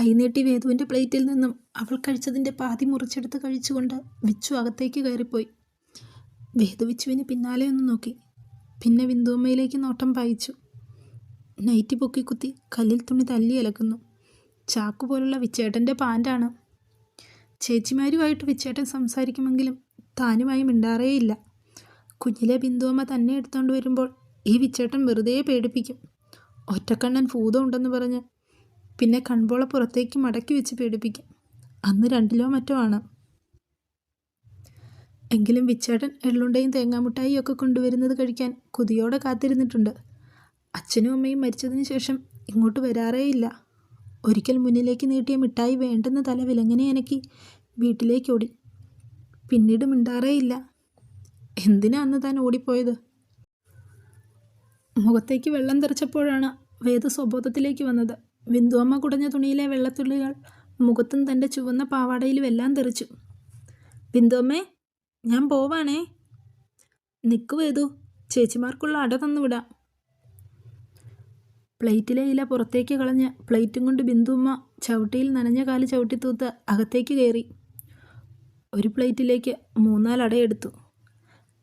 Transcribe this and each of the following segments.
കൈനീട്ടി വേദുവിന്റെ പ്ലേറ്റിൽ നിന്നും അവൾ കഴിച്ചതിന്റെ പാതി മുറിച്ചെടുത്ത് കഴിച്ചുകൊണ്ട് വിച്ചു അകത്തേക്ക് കയറിപ്പോയി. വേദു വിച്ചുവിന് പിന്നാലെ ഒന്ന് നോക്കി. പിന്നെ ബിന്ദുമ്മയിലേക്ക് നോട്ടം പായിച്ചു. നൈറ്റി പൊക്കിക്കുത്തി കല്ലിൽ തുണി തല്ലി അലക്കുന്നു. ചാക്കു പോലുള്ള വിച്ചേട്ടന്റെ പാന്റാണ് ചേച്ചിമാരുമായിട്ട് വിച്ചേട്ടൻ സംസാരിക്കുമെങ്കിലും താനുമായി മിണ്ടാറേയില്ല. കുഞ്ഞിലെ ബിന്ദുവമ്മ തന്നെ എടുത്തുകൊണ്ട് വരുമ്പോൾ ഈ വിച്ചേട്ടൻ വെറുതെ പേടിപ്പിക്കും. ഒറ്റക്കണ്ണൻ ഭൂതമുണ്ടെന്ന് പറഞ്ഞ് പിന്നെ കൺപോള പുറത്തേക്ക് മടക്കി വെച്ച് പേടിപ്പിക്കും. അന്ന് രണ്ടിലോ മറ്റോ ആണ്. എങ്കിലും വിച്ചേട്ടൻ എള്ളുണ്ടയും തേങ്ങാമുട്ടായും ഒക്കെ കൊണ്ടുവരുന്നത് കഴിക്കാൻ കൊതിയോടെ കാത്തിരുന്നിട്ടുണ്ട്. അച്ഛനും അമ്മയും മരിച്ചതിന് ശേഷം ഇങ്ങോട്ട് വരാറേ ഇല്ല ഒരിക്കൽ മുന്നിലേക്ക് നീട്ടിയ മിഠായി വേണ്ടെന്ന തല വിലങ്ങനെ എനക്കി വീട്ടിലേക്ക് ഓടി. പിന്നീട് മിണ്ടാറേയില്ല. എന്തിനാ അന്ന് താൻ ഓടിപ്പോയത്? മുഖത്തേക്ക് വെള്ളം തെറിച്ചപ്പോഴാണ് വേദ സ്വബോധത്തിലേക്ക് വന്നത്. ബിന്ദുവമ്മ കുടഞ്ഞ തുണിയിലെ വെള്ളത്തുള്ളികൾ മുഖത്തും തന്റെ ചുവന്ന പാവാടയിലും എല്ലാം തെറിച്ചു. ബിന്ദുവമ്മേ ഞാൻ പോവാണേ. നിൽക്കു വേദു ചേച്ചിമാർക്കുള്ള അട തന്നുവിടാം പ്ലേറ്റിലെ ഇല പുറത്തേക്ക് കളഞ്ഞ് പ്ലേറ്റും കൊണ്ട് ബിന്ദുമ്മ ചവിട്ടിയിൽ നനഞ്ഞ കാൽ ചവിട്ടിത്തൂത്ത് അകത്തേക്ക് കയറി. ഒരു പ്ലേറ്റിലേക്ക് മൂന്നാലടയെടുത്തു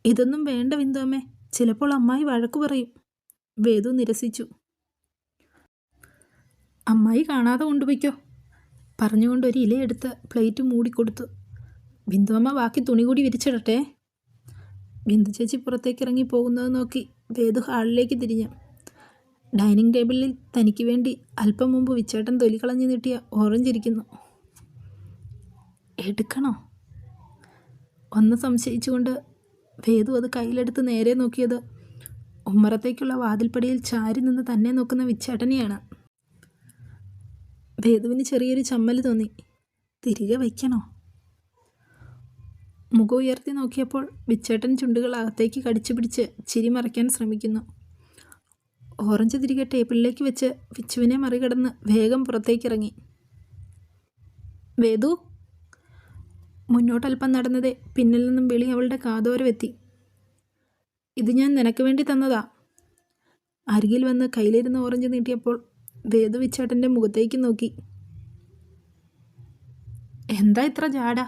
ഇതൊന്നും വേണ്ട ബിന്ദുമ്മേ ചിലപ്പോൾ അമ്മായി വഴക്കു പറയും. വേദു നിരസിച്ചു. അമ്മായി കാണാതെ കൊണ്ടുപോയിക്കോ. പറഞ്ഞുകൊണ്ട് ഒരു ഇലയെടുത്ത് പ്ലേറ്റ് മൂടിക്കൊടുത്തു. ബിന്ദുവമ്മ ബാക്കി തുണി കൂടി വിരിച്ചിടട്ടെ. ബിന്ദു ചേച്ചി പുറത്തേക്ക് ഇറങ്ങി പോകുന്നത് നോക്കി വേദു ഹാളിലേക്ക് തിരിഞ്ഞു. ഡൈനിങ് ടേബിളിൽ തനിക്ക് വേണ്ടി അല്പം മുമ്പ് വിച്ചേട്ടൻ തൊലി നീട്ടിയ ഓറഞ്ച് ഇരിക്കുന്നു. എടുക്കണോ? ഒന്ന് സംശയിച്ചുകൊണ്ട് വേദു അത് കയ്യിലെടുത്ത് നേരെ നോക്കിയത് ഉമ്മറത്തേക്കുള്ള വാതിൽപ്പടിയിൽ ചാരി നിന്ന് തന്നെ നോക്കുന്ന വിച്ചേട്ടനെയാണ്. വേദുവിന് ചെറിയൊരു ചമ്മൽ തോന്നി. തിരികെ വയ്ക്കണോ? മുഖം ഉയർത്തി നോക്കിയപ്പോൾ വിച്ചേട്ടൻ ചുണ്ടുകൾ അകത്തേക്ക് കടിച്ചു പിടിച്ച് ചിരി മറയ്ക്കാൻ ശ്രമിക്കുന്നു. ഓറഞ്ച് തിരികെ ടേബിളിലേക്ക് വെച്ച് വിച്ചുവിനെ മറികടന്ന് വേഗം പുറത്തേക്ക് ഇറങ്ങി വേദു? മുന്നോട്ടൽപ്പം നടന്നതേ പിന്നിൽ നിന്നും വിളി അവളുടെ കാതോരമെത്തി. ഇത് ഞാൻ നിനക്ക് വേണ്ടി തന്നതാ. അരികിൽ വന്ന് കയ്യിലിരുന്ന് ഓറഞ്ച് നീട്ടിയപ്പോൾ വേദു മുഖത്തേക്ക് നോക്കി. എന്താ ഇത്ര ജാട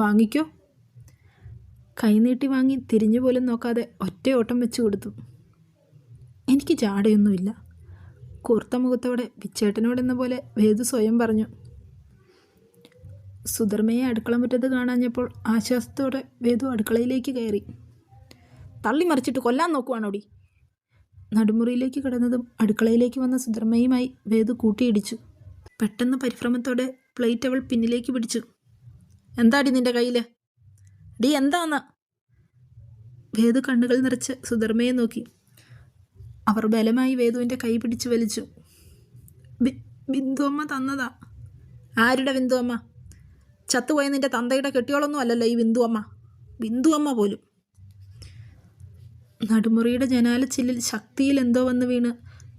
വാങ്ങിക്കോ. കൈനീട്ടി വാങ്ങി തിരിഞ്ഞു പോലും നോക്കാതെ ഒറ്റ ഓട്ടം വെച്ച് കൊടുത്തു. എനിക്ക് ജാടയൊന്നുമില്ല കൂർത്ത മുഖത്തോടെ വിച്ചേട്ടനോടെന്ന പോലെ വേദു സ്വയം പറഞ്ഞു. സുധർമ്മയെ അടുക്കള മുറ്റത്ത് കാണാഞ്ഞപ്പോൾ ആശ്വാസത്തോടെ വേദു അടുക്കളയിലേക്ക് കയറി. തള്ളി മറിച്ചിട്ട് കൊല്ലാൻ നോക്കുവാണോടി? നടുമുറിയിലേക്ക് കിടന്നതും അടുക്കളയിലേക്ക് വന്ന സുധർമ്മയുമായി വേദു കൂട്ടിയിടിച്ചു. പെട്ടെന്ന് പരിഭ്രമത്തോടെ പ്ലേറ്റ് അവൾ പിന്നിലേക്ക് പിടിച്ചു. എന്താടി നിന്റെ കയ്യിൽ ഡി എന്താന്ന്? വേദു കണ്ണുകൾ നിറച്ച് സുധർമ്മയെ നോക്കി. അവർ ബലമായി വേദുവിന്റെ കൈ പിടിച്ച് വലിച്ചു. ബിന്ദുവമ്മ തന്നതാ. ആരുടെ ബിന്ദുവമ്മ? ചത്തുപോയ നിന്റെ തന്തയുടെ കെട്ടിയോളൊന്നും അല്ലല്ലോ ഈ ബിന്ദുവമ്മ. ബിന്ദുവമ്മ പോലും. നടുമുറിയുടെ ജനാല ചില്ലിൽ ശക്തിയിൽ എന്തോ വന്ന് വീണ്.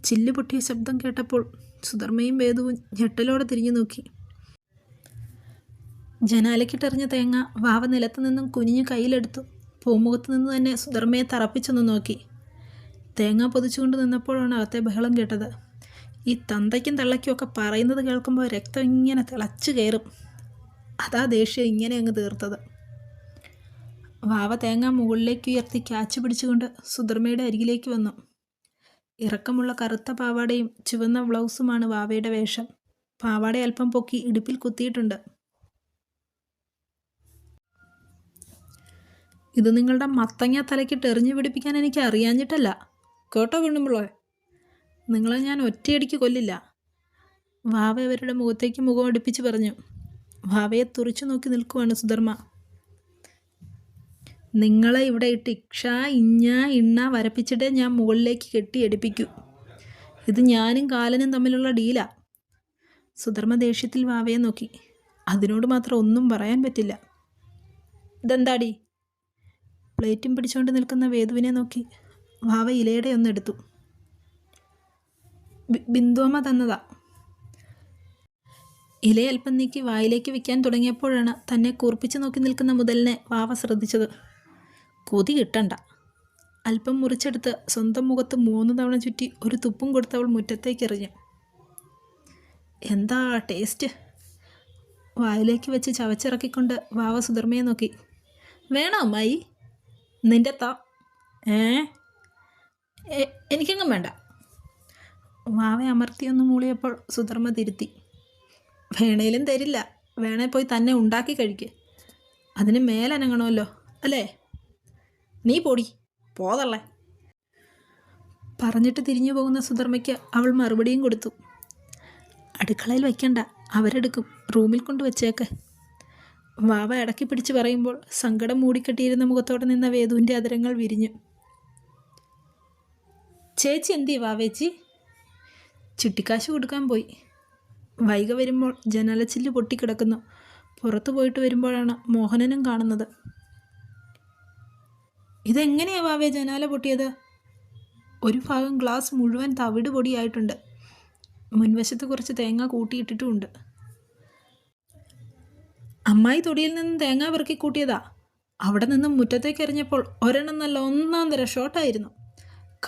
ചില്ല് പൊട്ടിയ ശബ്ദം കേട്ടപ്പോൾ സുധർമ്മയും വേദുവും ഞെട്ടലോടെ തിരിഞ്ഞു നോക്കി. ജനാലക്കിട്ടെറിഞ്ഞ തേങ്ങ വാവ നിലത്ത് നിന്നും കുനിഞ്ഞ് കയ്യിലെടുത്തു. പൂമുഖത്ത് നിന്ന് തന്നെ സുധർമ്മയെ തറപ്പിച്ചൊന്ന് നോക്കി. തേങ്ങ പൊതിച്ചുകൊണ്ട് നിന്നപ്പോഴാണ് അകത്തെ ബഹളം കേട്ടത്. ഈ തന്തയ്ക്കും തള്ളയ്ക്കും ഒക്കെ പറയുന്നത് കേൾക്കുമ്പോൾ രക്തം ഇങ്ങനെ തിളച്ചു കയറും. അതാ ദേഷ്യം ഇങ്ങനെ അങ്ങ് തീർത്തത്. വാവ തേങ്ങ മുകളിലേക്ക് ഉയർത്തി ക്യാച്ച് പിടിച്ചുകൊണ്ട് സുധർമ്മയുടെ അരികിലേക്ക് വന്നു. ഇറക്കമുള്ള കറുത്ത പാവാടയും ചുവന്ന ബ്ലൗസുമാണ് വാവയുടെ വേഷം. പാവാട അല്പം പൊക്കി ഇടുപ്പിൽ കുത്തിയിട്ടുണ്ട്. ഇത് നിങ്ങളുടെ മത്തങ്ങ തലയ്ക്കിട്ട് എറിഞ്ഞു പിടിപ്പിക്കാൻ എനിക്ക് അറിയാഞ്ഞിട്ടല്ല. കേട്ടോ വീണുമ്പോളോ നിങ്ങളെ ഞാൻ ഒറ്റയടിക്ക് കൊല്ലില്ല. വാവ അവരുടെ മുഖത്തേക്ക് മുഖം അടുപ്പിച്ച് പറഞ്ഞു. വാവയെ തുറിച്ചു നോക്കി നിൽക്കുവാണ് സുധർമ്മ. നിങ്ങളെ ഇവിടെ ഇട്ട് ഇക്ഷ ഇഞ്ഞ ഇണ്ണ വരപ്പിച്ചിട്ടേ ഞാൻ മുകളിലേക്ക് കെട്ടി എടുപ്പിക്കൂ. ഇത് ഞാനും കാലനും തമ്മിലുള്ള ഡീലാ. സുധർമ്മ ദേഷ്യത്തിൽ വാവയെ നോക്കി. അതിനോട് മാത്രം ഒന്നും പറയാൻ പറ്റില്ല. ഇതെന്താടി? പ്ലേറ്റും പിടിച്ചുകൊണ്ട് നിൽക്കുന്ന വേദുവിനെ നോക്കി. വാവ ഇലയുടെ ഒന്നെടുത്തു ബിന്ദുവമ്മ തന്നതാ. ഇലയൽപ്പം നീക്കി വായിലേക്ക് വയ്ക്കാൻ തുടങ്ങിയപ്പോഴാണ് തന്നെ കൂർപ്പിച്ച് നോക്കി നിൽക്കുന്ന മുതലിനെ വാവ ശ്രദ്ധിച്ചത്. കൊതി കിട്ടണ്ട. അല്പം മുറിച്ചെടുത്ത് സ്വന്തം മുഖത്ത് മൂന്ന് തവണ ചുറ്റി ഒരു തുപ്പും കൊടുത്തവൾ മുറ്റത്തേക്ക് എറിഞ്ഞു. എന്താ ടേസ്റ്റ് വായിലേക്ക് വെച്ച് ചവച്ചിറക്കിക്കൊണ്ട് വാവ സുധർമ്മയെ നോക്കി. വേണോ അമ്മായി? നിന്റെ താ ഏ? എനിക്കെങ്ങും വേണ്ട. വാവ അമർത്തിയൊന്ന് മൂളിയപ്പോൾ സുധർമ്മ തിരുത്തി. വേണേലും തരില്ല. വേണേ പോയി തന്നെ ഉണ്ടാക്കി കഴിക്ക്. അതിന് മേലനങ്ങണമല്ലോ അല്ലേ? നീ പൊടി. പോതള്ളേ. പറഞ്ഞിട്ട് തിരിഞ്ഞു പോകുന്ന സുധർമ്മയ്ക്ക് അവൾ മറുപടിയും കൊടുത്തു. അടുക്കളയിൽ വയ്ക്കണ്ട അവരെടുക്കും. റൂമിൽ കൊണ്ട് വെച്ചേക്ക്. വാവ ഇടക്കി പിടിച്ച് പറയുമ്പോൾ സങ്കടം മൂടിക്കെട്ടിയിരുന്ന മുഖത്തോടെ നിന്ന വേദുവിന്റെ അതിരങ്ങൾ വിരിഞ്ഞു. ചേച്ചി എന്തി വാവേച്ചി ചിട്ടിക്കാശ് കൊടുക്കാൻ പോയി. വൈക വരുമ്പോൾ ജനലച്ചില്ല് പൊട്ടിക്കിടക്കുന്നു. പുറത്തു പോയിട്ട് വരുമ്പോഴാണ് മോഹനനും കാണുന്നത്. ഇതെങ്ങനെയാ വാവേ ജനാല പൊട്ടിയത്? ഒരു ഭാഗം ഗ്ലാസ് മുഴുവൻ തവിട് പൊടിയായിട്ടുണ്ട്. മുൻവശത്ത് കുറച്ച് തേങ്ങ കൂട്ടിയിട്ടിട്ടുമുണ്ട്. അമ്മായി തൊടിയിൽ നിന്നും തേങ്ങ പെറുക്കി കൂട്ടിയതാ. അവിടെ നിന്നും മുറ്റത്തേക്ക് എറിഞ്ഞപ്പോൾ ഒരെണ്ണം നല്ല ഒന്നാം തരം ഷോട്ടായിരുന്നു.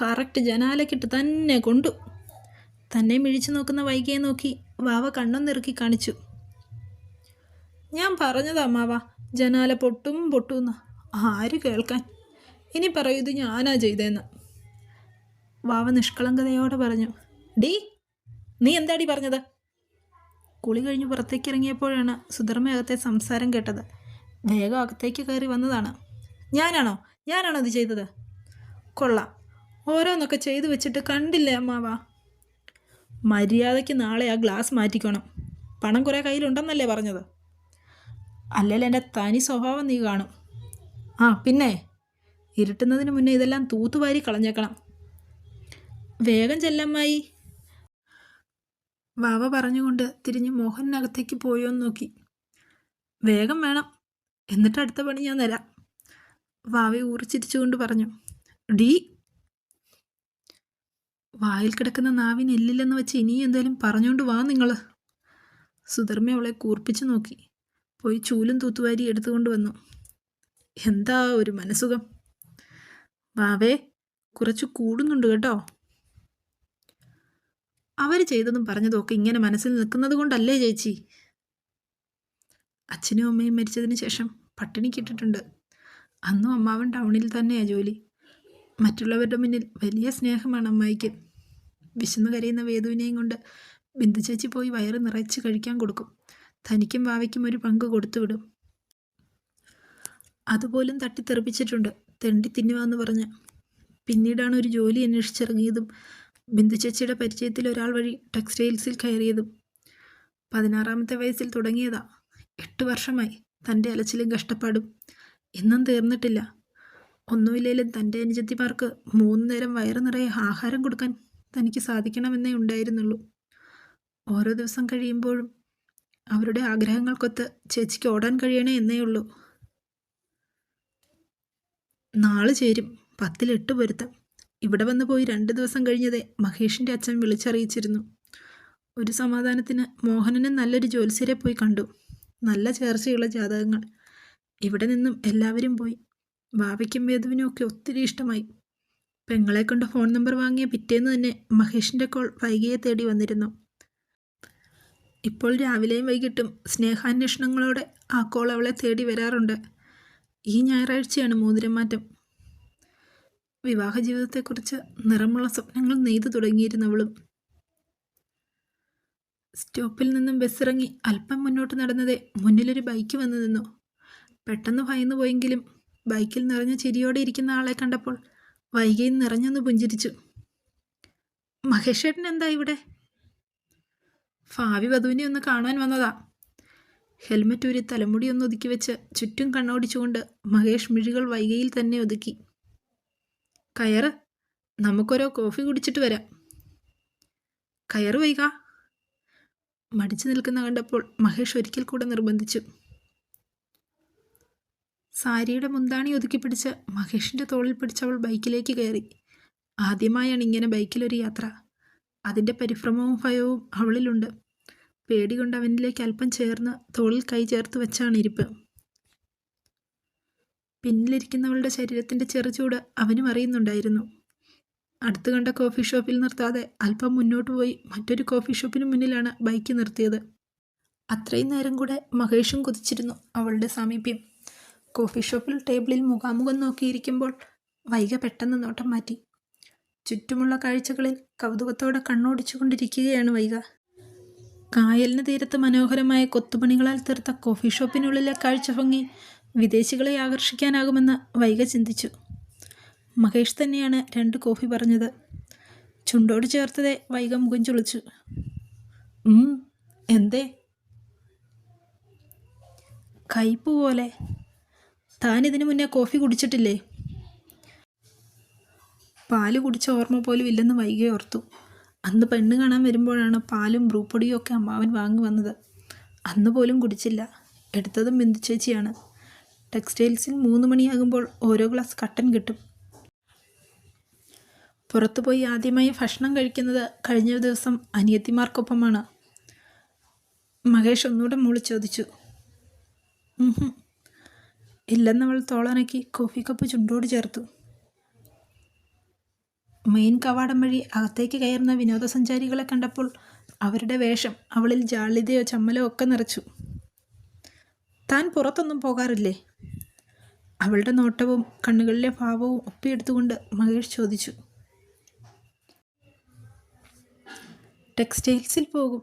കറക്റ്റ് ജനാലക്കിട്ട് തന്നെ കൊണ്ടു. തന്നെ മിഴിച്ചു നോക്കുന്ന വൈകിയെ നോക്കി വാവ കണ്ണൊന്നിറക്കി കാണിച്ചു. ഞാൻ പറഞ്ഞതാ അമ്മാവ ജനാല പൊട്ടും പൊട്ടൂന്ന് ആര് കേൾക്കാൻ? ഇനി പറയൂ ഇത് ഞാനാ ചെയ്തതെന്ന് വാവ നിഷ്കളങ്കതയോടെ പറഞ്ഞു ഡി നീ എന്താടി പറഞ്ഞത്? കുളി കഴിഞ്ഞ് പുറത്തേക്ക് ഇറങ്ങിയപ്പോഴാണ് സുധർമ്മ അകത്തെ സംസാരം കേട്ടത്. വേഗം അകത്തേക്ക് കയറി വന്നതാണ്. ഞാനാണോ? ഞാനാണോ അത് ചെയ്തത്? കൊള്ളാം. ഓരോന്നൊക്കെ ചെയ്തു വെച്ചിട്ട് കണ്ടില്ലേ അമ്മാവ. മര്യാദയ്ക്ക് നാളെ ആ ഗ്ലാസ് മാറ്റിക്കണം. പണം കുറേ കയ്യിലുണ്ടെന്നല്ലേ പറഞ്ഞത്? അല്ലെങ്കിൽ എന്റെ തനി സ്വഭാവം നീ കാണും. ആ പിന്നെ? ഇരുട്ടുന്നതിന് മുന്നേ ഇതെല്ലാം തൂത്തുവാരി കളഞ്ഞേക്കണം. വേഗം ചെല്ലമ്മായി. വാവ പറഞ്ഞുകൊണ്ട് തിരിഞ്ഞ് മോഹനകത്തേക്ക് പോയോ എന്ന് നോക്കി. വേഗം വേണം. എന്നിട്ട് അടുത്ത പണി ഞാൻ തരാം. വാവി ഊറിച്ചിരിച്ചുകൊണ്ട് പറഞ്ഞു. ഡി. വായിൽ കിടക്കുന്ന നാവിന് എല്ലില്ലെന്ന് വെച്ച് ഇനി എന്തേലും പറഞ്ഞുകൊണ്ട് വാ നിങ്ങൾ സുധർമ്മ അവളെ കൂർപ്പിച്ചു നോക്കി. പോയി ചൂലും തൂത്തുവാരി എടുത്തുകൊണ്ട് വന്നു. എന്താ ഒരു മനസുഖം വാവേ കുറച്ച് കൂടുന്നുണ്ട് കേട്ടോ. അവർ ചെയ്തതും പറഞ്ഞതും ഒക്കെ ഇങ്ങനെ മനസ്സിൽ നിൽക്കുന്നത് കൊണ്ടല്ലേ ചേച്ചി? അച്ഛനും അമ്മയും മരിച്ചതിന് ശേഷം പട്ടിണി കിട്ടിട്ടുണ്ട് അന്നും അമ്മാവൻ ടൗണിൽ തന്നെയാണ് ജോലി. മറ്റുള്ളവരുടെ മുന്നിൽ വലിയ സ്നേഹമാണ് അമ്മായിക്ക്. വിശന്നു കരയുന്ന വേദുവിനെയും കൊണ്ട് ബിന്ദു ചേച്ചി പോയി വയറ് നിറച്ച് കഴിക്കാൻ കൊടുക്കും. തനിക്കും വാവയ്ക്കും ഒരു പങ്ക് കൊടുത്തുവിടും. അതുപോലും തട്ടിത്തെറിപ്പിച്ചിട്ടുണ്ട്. തെണ്ടി തിന്നുവാന്ന് പറഞ്ഞ്. പിന്നീടാണ് ഒരു ജോലി അന്വേഷിച്ചിറങ്ങിയതും ബിന്ദു ചേച്ചിയുടെ പരിചയത്തിൽ ഒരാൾ വഴി ടെക്സ്റ്റൈൽസിൽ കയറിയതും. പതിനാറാമത്തെ വയസ്സിൽ തുടങ്ങിയതാ. എട്ട് വർഷമായി തന്റെ അലച്ചിലും കഷ്ടപ്പാടും ഇന്നും തീർന്നിട്ടില്ല. ഒന്നുമില്ലെങ്കിലും തന്റെ അനുജത്തിമാർക്ക് മൂന്ന് നേരം വയറ് നിറയെ ആഹാരം കൊടുക്കാൻ തനിക്ക് സാധിക്കണമെന്നേ ഉണ്ടായിരുന്നുള്ളൂ. ഓരോ ദിവസം കഴിയുമ്പോഴും അവരുടെ ആഗ്രഹങ്ങൾക്കൊത്ത് ചേച്ചിക്ക് ഓടാൻ കഴിയണേ എന്നേ ഉള്ളൂ നാളെ ചേരും. പത്തിലെട്ട് പൊരുത്തം. ഇവിടെ വന്ന് പോയി രണ്ട് ദിവസം കഴിഞ്ഞതേ മഹേഷിന്റെ അച്ഛൻ വിളിച്ചറിയിച്ചിരുന്നു. ഒരു സമാധാനത്തിന് മോഹനനും നല്ലൊരു ജ്യോത്സ്യരെ പോയി കണ്ടു. നല്ല ചേർച്ചയുള്ള ജാതകങ്ങൾ. ഇവിടെ നിന്നും എല്ലാവരും പോയി. ബാബയ്ക്കും വേദുവിനും ഒക്കെ ഒത്തിരി ഇഷ്ടമായി. പെങ്ങളെ കൊണ്ട് ഫോൺ നമ്പർ വാങ്ങിയ പിറ്റേന്ന് തന്നെ മഹേഷിന്റെ കോൾ വൈകിയെ തേടി വന്നിരുന്നു. ഇപ്പോൾ രാവിലെയും വൈകിട്ടും സ്നേഹാന്വേഷണങ്ങളോടെ ആ കോൾ അവളെ തേടി വരാറുണ്ട്. ഈ ഞായറാഴ്ചയാണ് മോതിരം മാറ്റം വിവാഹ ജീവിതത്തെക്കുറിച്ച് നിറമുള്ള സ്വപ്നങ്ങൾ നെയ്തു തുടങ്ങിയിരുന്നവളും. സ്റ്റോപ്പിൽ നിന്നും ബസ്സിറങ്ങി അല്പം മുന്നോട്ട് നടന്നതേ മുന്നിലൊരു ബൈക്ക് വന്നു നിന്നു പെട്ടെന്ന് ഭയന്നു പോയെങ്കിലും ബൈക്കിൽ നിറഞ്ഞ ചിരിയോടെ ഇരിക്കുന്ന ആളെ കണ്ടപ്പോൾ വൈകി നിറഞ്ഞൊന്ന് പുഞ്ചിരിച്ചു. മഹേഷേട്ടൻ എന്താ ഇവിടെ? ഭാവി വധുവിനെ ഒന്ന് കാണാൻ വന്നതാ. ഹെൽമറ്റ് ഊരി തലമുടി ഒന്ന് ഒതുക്കി വെച്ച് ചുറ്റും കണ്ണോടിച്ചുകൊണ്ട് മഹേഷ് മിഴികൾ വൈകയിൽ തന്നെ ഒതുക്കി. കയറ് നമുക്കൊരോ കോഫി കുടിച്ചിട്ട് വരാം. കയറ് വൈക. മടിച്ചു നിൽക്കുന്ന കണ്ടപ്പോൾ മഹേഷ് ഒരിക്കൽ കൂടെ നിർബന്ധിച്ചു. സാരിയുടെ മുന്താണി ഒതുക്കി പിടിച്ച് മഹേഷിന്റെ തോളിൽ പിടിച്ചവൾ ബൈക്കിലേക്ക് കയറി. ആദ്യമായാണ് ഇങ്ങനെ ബൈക്കിലൊരു യാത്ര. അതിന്റെ പരിഭ്രമവും ഭയവും അവളിലുണ്ട്. പേടി കൊണ്ട് അവനിലേക്ക് അല്പം ചേർന്ന് തോളിൽ കൈ ചേർത്ത് വെച്ചാണ് ഇരിപ്പ്. പിന്നിലിരിക്കുന്നവളുടെ ശരീരത്തിന്റെ ചെറുചൂട് അവനും അറിയുന്നുണ്ടായിരുന്നു. അടുത്ത് കണ്ട കോഫി ഷോപ്പിൽ നിർത്താതെ അല്പം മുന്നോട്ട് പോയി മറ്റൊരു കോഫി ഷോപ്പിന് മുന്നിലാണ് ബൈക്ക് നിർത്തിയത്. അത്രയും നേരം കൂടെ മഹേഷും കുതിച്ചിരുന്നു അവളുടെ സാമീപ്യം. കോഫി ഷോപ്പിൽ ടേബിളിൽ മുഖാമുഖം നോക്കിയിരിക്കുമ്പോൾ വൈക പെട്ടെന്ന് നോട്ടം മാറ്റി. ചുറ്റുമുള്ള കാഴ്ചകളിൽ കൗതുകത്തോടെ കണ്ണോടിച്ചുകൊണ്ടിരിക്കുകയാണ് വൈക കായലിന് തീരത്ത് മനോഹരമായ കൊത്തുപണികളാൽ തീർത്ത കോഫി ഷോപ്പിനുള്ളിലെ കാഴ്ച ഭംഗി വിദേശികളെ ആകർഷിക്കാനാകുമെന്ന് വൈക ചിന്തിച്ചു. മഹേഷ് തന്നെയാണ് രണ്ട് കോഫി പറഞ്ഞത്. ചുണ്ടോട് ചേർത്തതെ വൈക മുഖം ചുളിച്ചു. എന്തേ? കയ്പ് പോലെ. താൻ ഇതിനു മുന്നേ കോഫി കുടിച്ചിട്ടില്ലേ? പാൽ കുടിച്ച ഓർമ്മ പോലും ഇല്ലെന്ന് വൈകി ഓർത്തു. അന്ന് പെണ്ണ് കാണാൻ വരുമ്പോഴാണ് പാലും ബ്രൂപ്പൊടിയും ഒക്കെ അമ്മാവൻ വാങ്ങി വന്നത്. അന്ന് പോലും കുടിച്ചില്ല. എടുത്തതും ബിന്ദു ചേച്ചിയാണ്. ടെക്സ്റ്റൈൽസിൽ മൂന്ന് മണിയാകുമ്പോൾ ഓരോ ഗ്ലാസ് കട്ടൻ കിട്ടും. പുറത്തുപോയി ആദ്യമായി ഭക്ഷണം കഴിക്കുന്നത് കഴിഞ്ഞ ദിവസം അനിയത്തിമാർക്കൊപ്പമാണ്. മഹേഷ് ഒന്നുകൂടെ മൂളി ചോദിച്ചു. ഇല്ലെന്നവൾ തോളനക്കി കോഫി കപ്പ് ചുണ്ടോട് ചേർത്തു. മെയിൻ കവാടം വഴി അകത്തേക്ക് കയറുന്ന വിനോദസഞ്ചാരികളെ കണ്ടപ്പോൾ അവരുടെ വേഷം അവളിൽ ജാളിതയോ ചമ്മലോ ഒക്കെ നിറച്ചു. താൻ പുറത്തൊന്നും പോകാറില്ലേ? അവളുടെ നോട്ടവും കണ്ണുകളിലെ ഭാവവും ഒപ്പിയെടുത്തുകൊണ്ട് മഹേഷ് ചോദിച്ചു. ടെക്സ്റ്റൈൽസിൽ പോകും.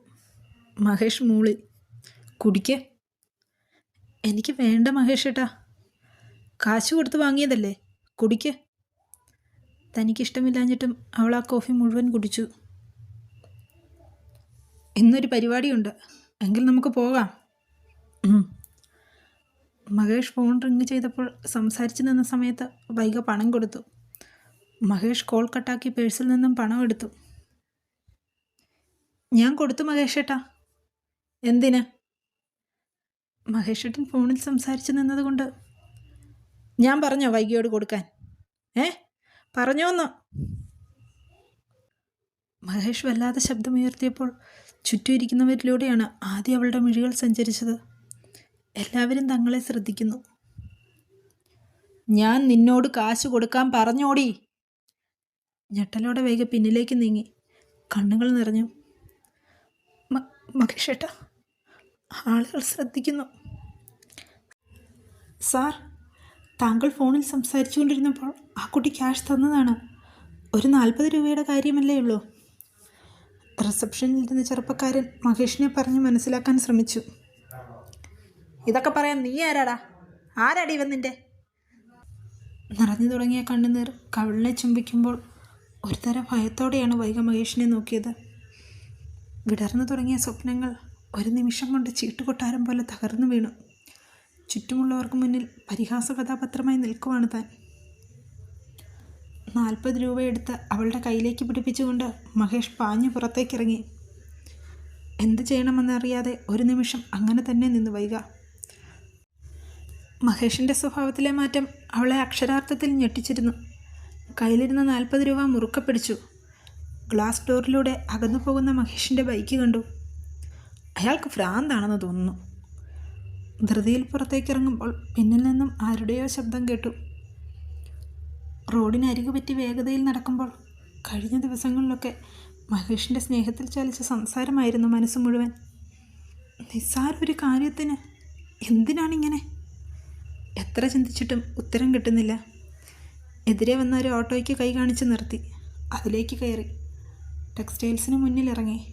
മഹേഷ് മൂളി കുടിക്ക്. എനിക്ക് വേണ്ട മഹേഷ് ഏട്ടാ കാശ് കൊടുത്ത് വാങ്ങിയതല്ലേ? കുടിക്ക്. തനിക്കിഷ്ടമില്ലാഞ്ഞിട്ടും അവൾ ആ കോഫി മുഴുവൻ കുടിച്ചു. ഇന്നൊരു പരിപാടിയുണ്ട്. എങ്കിൽ നമുക്ക് പോകാം. മഹേഷ് ഫോൺ റിങ് ചെയ്തപ്പോൾ സംസാരിച്ചു നിന്ന സമയത്ത് വൈക പണം കൊടുത്തു. മഹേഷ് കോൾ കട്ടാക്കി പേഴ്സിൽ നിന്നും പണം എടുത്തു. ഞാൻ കൊടുത്തു മഹേഷ് ഏട്ടാ. എന്തിന്? മഹേഷ് ഏട്ടൻ ഫോണിൽ സംസാരിച്ചു നിന്നതുകൊണ്ട് ഞാൻ പറഞ്ഞോ വൈകിയോട് കൊടുക്കാൻ? ഏ? പറഞ്ഞോന്ന് മഹേഷ് വല്ലാതെ ശബ്ദമുയർത്തിയപ്പോൾ ചുറ്റും ഇരിക്കുന്നവരിലൂടെയാണ് ആദ്യം അവളുടെ മിഴികൾ സഞ്ചരിച്ചത്. എല്ലാവരും തങ്ങളെ ശ്രദ്ധിക്കുന്നു. ഞാൻ നിന്നോട് കാശ് കൊടുക്കാൻ പറഞ്ഞോടി. ഞെട്ടലോടെ വേഗം പിന്നിലേക്ക് നീങ്ങി. കണ്ണുകൾ നിറഞ്ഞു. മഹേഷേട്ട ആളുകൾ ശ്രദ്ധിക്കുന്നു. സാർ താങ്കൾ ഫോണിൽ സംസാരിച്ചുകൊണ്ടിരുന്നപ്പോൾ ആ കുട്ടി ക്യാഷ് തന്നതാണ്. ഒരു നാൽപ്പത് രൂപയുടെ കാര്യമല്ലേ ഉള്ളൂ. റിസപ്ഷനിൽ ഇരുന്ന ചെറുപ്പക്കാരൻ മഹേഷിനെ പറഞ്ഞ് മനസ്സിലാക്കാൻ ശ്രമിച്ചു. ഇതൊക്കെ പറയാൻ നീ ആരാടാ? ആരാടി വന്നിന്റെ നിറഞ്ഞു തുടങ്ങിയ കണ്ണുനീർ കവിളിനെ ചുംബിക്കുമ്പോൾ ഒരു തരം ഭയത്തോടെയാണ് വൈക മഹേഷിനെ നോക്കിയത്. വിടർന്നു തുടങ്ങിയ സ്വപ്നങ്ങൾ ഒരു നിമിഷം കൊണ്ട് ചീട്ടുകൊട്ടാരം പോലെ തകർന്നു വീണു. ചുറ്റുമുള്ളവർക്ക് മുന്നിൽ പരിഹാസ കഥാപാത്രമായി നിൽക്കുവാണ് താൻ. നാൽപ്പത് രൂപയെടുത്ത് അവളുടെ കയ്യിലേക്ക് പിടിപ്പിച്ചുകൊണ്ട് മഹേഷ് പാഞ്ഞു പുറത്തേക്കിറങ്ങി. എന്ത് ചെയ്യണമെന്നറിയാതെ ഒരു നിമിഷം അങ്ങനെ തന്നെ നിന്ന് വൈക. മഹേഷിന്റെ സ്വഭാവത്തിലെ മാറ്റം അവളെ അക്ഷരാർത്ഥത്തിൽ ഞെട്ടിച്ചിരുന്നു. കയ്യിലിരുന്ന നാൽപ്പത് രൂപ മുറുക്ക പിടിച്ചു. ഗ്ലാസ് ഡോറിലൂടെ അകന്നു പോകുന്ന മഹേഷിന്റെ ബൈക്ക് കണ്ടു. അയാൾക്ക് ഭ്രാന്താണെന്ന് തോന്നുന്നു. ധൃതിയിൽ പുറത്തേക്കിറങ്ങുമ്പോൾ പിന്നിൽ നിന്നും ആരുടെയോ ശബ്ദം കേട്ടു. റോഡിന് അരികുപറ്റി വേഗതയിൽ നടക്കുമ്പോൾ കഴിഞ്ഞ ദിവസങ്ങളിലൊക്കെ മഹേഷിന്റെ സ്നേഹത്തിൽ ചലിച്ച സംസാരമായിരുന്നു മനസ്സ് മുഴുവൻ. നിസ്സാര ഒരു കാര്യത്തിന് എന്തിനാണിങ്ങനെ? എത്ര ചിന്തിച്ചിട്ടും ഉത്തരം കിട്ടുന്നില്ല. എതിരെ വന്ന ഒരു ഓട്ടോയ്ക്ക് കൈ കാണിച്ച് നിർത്തി. അതിലേക്ക് കയറി. ടെക്സ്റ്റൈൽസിന് മുന്നിൽ ഇറങ്ങി.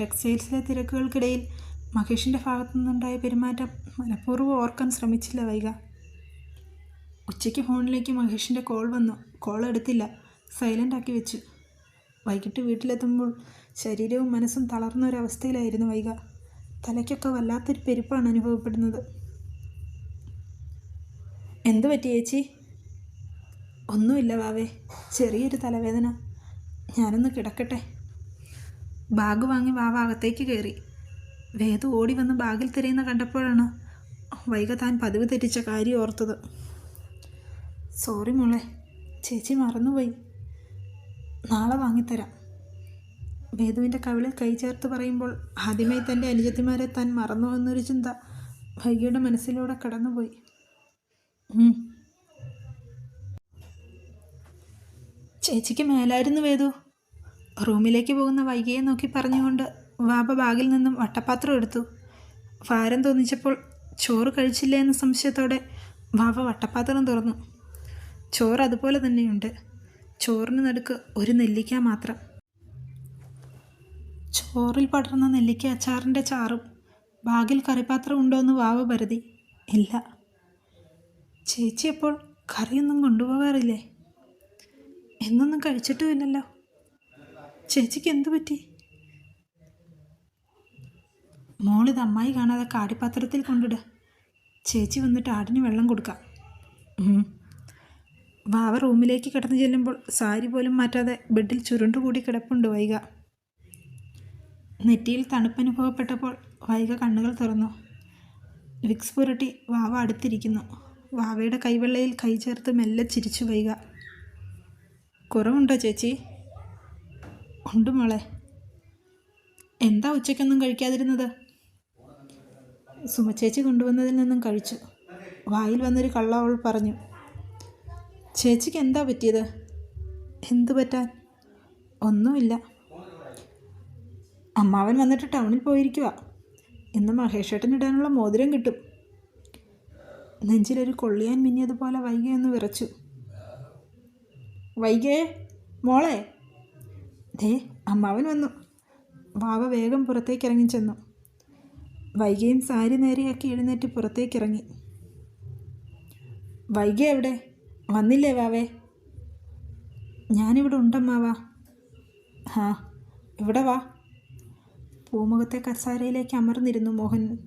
ടെക്സ്റ്റൈൽസിലെ തിരക്കുകൾക്കിടയിൽ മഹേഷിന്റെ ഭാഗത്തു നിന്നുണ്ടായ പെരുമാറ്റം മനഃപൂർവം ഓർക്കാൻ ശ്രമിച്ചില്ല വൈക ഉച്ചയ്ക്ക് ഫോണിലേക്ക് മഹേഷിന്റെ കോൾ വന്നു. കോൾ എടുത്തില്ല. സൈലന്റ് ആക്കി വെച്ചു. വൈകിട്ട് വീട്ടിലെത്തുമ്പോൾ ശരീരവും മനസ്സും തളർന്ന ഒരവസ്ഥയിലായിരുന്നു വൈക തലയ്ക്കൊക്കെ വല്ലാത്തൊരു പെരുപ്പാണ് അനുഭവപ്പെടുന്നത്. എന്തു പറ്റി ചേച്ചി? ഒന്നുമില്ല വാവേ ചെറിയൊരു തലവേദന. ഞാനൊന്ന് കിടക്കട്ടെ. ബാഗ് വാങ്ങി വാവ അകത്തേക്ക് കയറി. വേദു ഓടി വന്ന് ബാഗിൽ തിരയുന്ന കണ്ടപ്പോഴാണ് വൈക താൻ പതിവ് തെറ്റിച്ച കാര്യം ഓർത്തത്. സോറി മോളെ ചേച്ചി മറന്നുപോയി. നാളെ വാങ്ങിത്തരാം. വേദുവിന്റെ കവിളിൽ കൈ ചേർത്ത് പറയുമ്പോൾ ആദ്യമായി തന്റെ അനുജത്തിമാരെ താൻ മറന്നു എന്നൊരു ചിന്ത വൈകിയുടെ മനസ്സിലൂടെ കടന്നുപോയി. ചേച്ചിക്ക് മേലായിരുന്നു വേദു. റൂമിലേക്ക് പോകുന്ന വൈകിയെ നോക്കി പറഞ്ഞുകൊണ്ട് വാപ്പ ബാഗിൽ നിന്നും വട്ടപ്പാത്രം എടുത്തു. ഭാരം തോന്നിച്ചപ്പോൾ ചോറ് കഴിച്ചില്ല എന്ന സംശയത്തോടെ വാവ വട്ടപ്പാത്രം തുറന്നു. ചോറ് അതുപോലെ തന്നെയുണ്ട്. ചോറിന് നടുക്ക് ഒരു നെല്ലിക്ക മാത്രം. ചോറിൽ പടർന്ന നെല്ലിക്ക അച്ചാറിന്റെ ചാറും ബാഗിൽ കറിപാത്രം ഉണ്ടോ എന്ന് വാവ പരതി ഇല്ല. ചേച്ചി അപ്പോൾ കറിയൊന്നും കൊണ്ടുപോകാറില്ലേ? എന്നൊന്നും കഴിച്ചിട്ടുമില്ലല്ലോ. ചേച്ചിക്ക് എന്തു പറ്റി മോളിത് അമ്മായി കാണാതെ കാടിപ്പാത്രത്തിൽ കൊണ്ടിട്. ചേച്ചി വന്നിട്ട് ആടിന് വെള്ളം കൊടുക്കാം. വാവ റൂമിലേക്ക് കിടന്നു ചെല്ലുമ്പോൾ സാരി പോലും മാറ്റാതെ ബെഡിൽ ചുരുണ്ടുകൂടി കിടപ്പുണ്ട് വൈക നെറ്റിയിൽ തണുപ്പനുഭവപ്പെട്ടപ്പോൾ വൈക കണ്ണുകൾ തുറന്നു. വിക്സ് പുരട്ടി വാവ അടുത്തിരിക്കുന്നു. വാവയുടെ കൈവെള്ളയിൽ കൈ ചേർത്ത് മെല്ലെ ചിരിച്ചു വൈക കുറവുണ്ടോ ചേച്ചി? ഉണ്ട് മോളെ. എന്താ ഉച്ചയ്ക്കൊന്നും കഴിക്കാതിരുന്നത്? സുമച്ചേച്ചി കൊണ്ടുവന്നതിൽ നിന്നും കഴിച്ചു. വായിൽ വന്നൊരു കള്ള അവൾ പറഞ്ഞു ചേച്ചിക്ക് എന്താ പറ്റിയത്? എന്തു പറ്റാൻ? ഒന്നുമില്ല. അമ്മാവൻ വന്നിട്ട് ടൗണിൽ പോയിരിക്കുക ഇന്ന് മഹേഷേട്ടനിടാനുള്ള മോതിരം കിട്ടും. നെഞ്ചിലൊരു കൊള്ളിയാൻ മിന്നിയതുപോലെ വൈകിയൊന്ന് വിറച്ചു. വൈകേ മോളെ. ദേ അമ്മാവൻ വന്നു. വാവ വേഗം പുറത്തേക്ക് ഇറങ്ങി ചെന്നു. വൈകിയും സാരി നേരെയാക്കി എഴുന്നേറ്റ് പുറത്തേക്ക് ഇറങ്ങി വൈകി എവിടെ? വന്നില്ലേ വാവേ? ഞാനിവിടെ ഉണ്ടമ്മാവാ ഹാ ഇവിടെ വാ. പൂമുഖത്തെ കസാരയിലേക്ക് അമർന്നിരുന്നു മോഹൻ.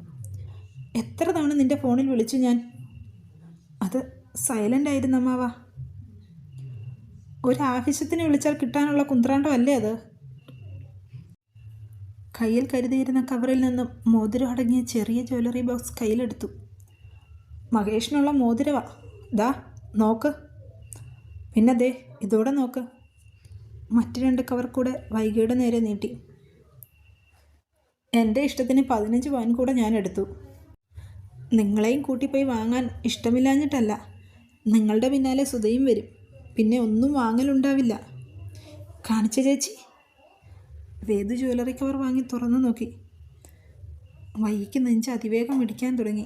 എത്ര തവണ നിന്റെ ഫോണിൽ വിളിച്ചു ഞാൻ? അത് സൈലന്റ് ആയിരുന്നു അമ്മാവാ. ഒരാവശ്യത്തിന് വിളിച്ചാൽ കിട്ടാനുള്ള കുന്ത്രാണ്ടമല്ലേ അത്? കയ്യിൽ കരുതിയിരുന്ന കവറിൽ നിന്നും മോതിരം അടങ്ങിയ ചെറിയ ജ്വല്ലറി ബോക്സ് കയ്യിലെടുത്തു. മഹേഷിനുള്ള മോതിരവാ. ദാ നോക്ക്. പിന്നെ ദേ ഇതോടെ നോക്ക്. മറ്റു രണ്ട് കവർ കൂടെ വൈകിയുടെ നേരെ നീട്ടി. എന്റെ ഇഷ്ടത്തിന് പതിനഞ്ച് പവൻ കൂടെ ഞാൻ എടുത്തു. നിങ്ങളെയും കൂട്ടിപ്പോയി വാങ്ങാൻ ഇഷ്ടമില്ലാഞ്ഞിട്ടല്ല. നിങ്ങളുടെ പിന്നാലെ സുതയും വരും. പിന്നെ ഒന്നും വാങ്ങലുണ്ടാവില്ല. കാണിച്ച ചേച്ചി. വേദു ജ്വല്ലറി കവർ വാങ്ങി തുറന്നു നോക്കി. വൈകിക്ക് നെഞ്ച് അതിവേഗം ഇടിക്കാൻ തുടങ്ങി.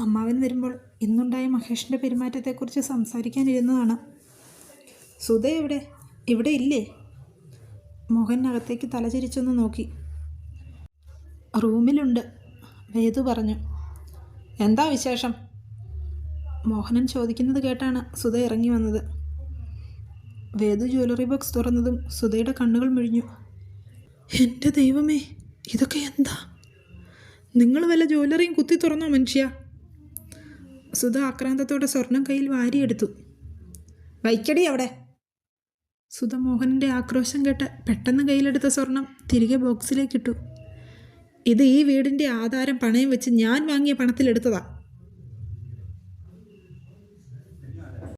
അമ്മാവൻ വരുമ്പോൾ ഇന്നുണ്ടായ മഹേഷിന്റെ പെരുമാറ്റത്തെക്കുറിച്ച് സംസാരിക്കാനിരുന്നതാണ്. സുധ എവിടെ? ഇവിടെ ഇല്ലേ? മോഹൻ അകത്തേക്ക് തലചരിച്ചൊന്ന് നോക്കി. റൂമിലുണ്ട് വേദു പറഞ്ഞു. എന്താ വിശേഷം? മോഹനൻ ചോദിക്കുന്നത് കേട്ടാണ് സുധ ഇറങ്ങി വന്നത്. വേദു ജ്വല്ലറി ബോക്സ് തുറന്നതും സുധയുടെ കണ്ണുകൾ മിഴിഞ്ഞു. എന്റെ ദൈവമേ ഇതൊക്കെ എന്താ? നിങ്ങൾ വല്ല ജ്വല്ലറിയും കുത്തി തുറന്നോ മനുഷ്യ? സുധ ആക്രാന്തത്തോടെ സ്വർണം കയ്യിൽ വാരിയെടുത്തു. വൈക്കടി അവിടെ. സുധ മോഹനന്റെ ആക്രോശം കേട്ട് പെട്ടെന്ന് കയ്യിലെടുത്ത സ്വർണം തിരികെ ബോക്സിലേക്കിട്ടു. ഇത് ഈ വീടിന്റെ ആധാരം പണയം വെച്ച് ഞാൻ വാങ്ങിയ പണത്തിലെടുത്തതാ.